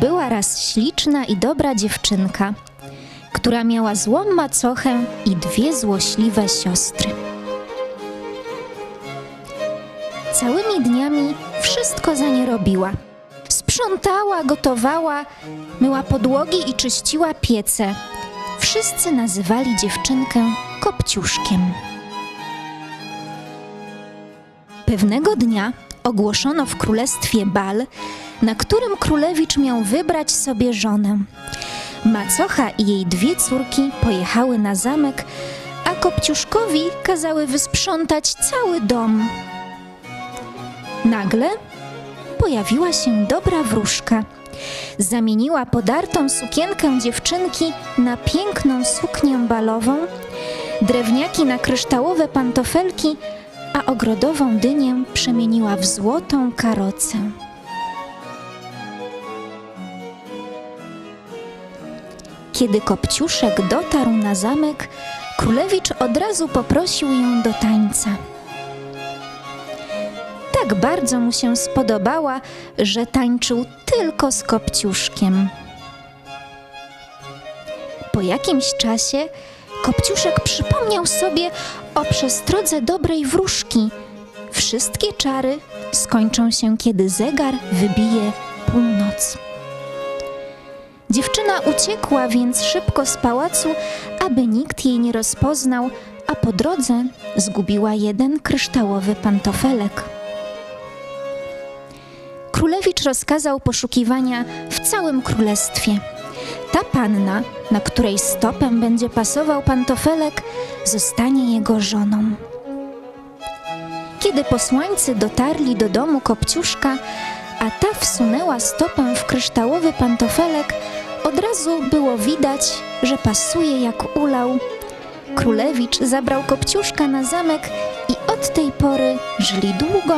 Była raz śliczna i dobra dziewczynka, która miała złą macochę i dwie złośliwe siostry. Całymi dniami wszystko za nie robiła. Sprzątała, gotowała, myła podłogi i czyściła piece. Wszyscy nazywali dziewczynkę Kopciuszkiem. Pewnego dnia ogłoszono w królestwie bal, na którym królewicz miał wybrać sobie żonę. Macocha i jej dwie córki pojechały na zamek, a Kopciuszkowi kazały wysprzątać cały dom. Nagle pojawiła się dobra wróżka. Zamieniła podartą sukienkę dziewczynki na piękną suknię balową, drewniaki na kryształowe pantofelki, a ogrodową dynię przemieniła w złotą karocę. Kiedy Kopciuszek dotarł na zamek, królewicz od razu poprosił ją do tańca. Tak bardzo mu się spodobała, że tańczył tylko z Kopciuszkiem. Po jakimś czasie Kopciuszek przypomniał sobie o przestrodze dobrej wróżki. Wszystkie czary skończą się, kiedy zegar wybije północ. Dziewczyna uciekła więc szybko z pałacu, aby nikt jej nie rozpoznał, a po drodze zgubiła jeden kryształowy pantofelek. Królewicz rozkazał poszukiwania w całym królestwie. Ta panna, na której stopem będzie pasował pantofelek, zostanie jego żoną. Kiedy posłańcy dotarli do domu Kopciuszka, a ta wsunęła stopę w kryształowy pantofelek, od razu było widać, że pasuje jak ulał. Królewicz zabrał Kopciuszka na zamek i od tej pory żyli długo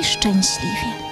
i szczęśliwie.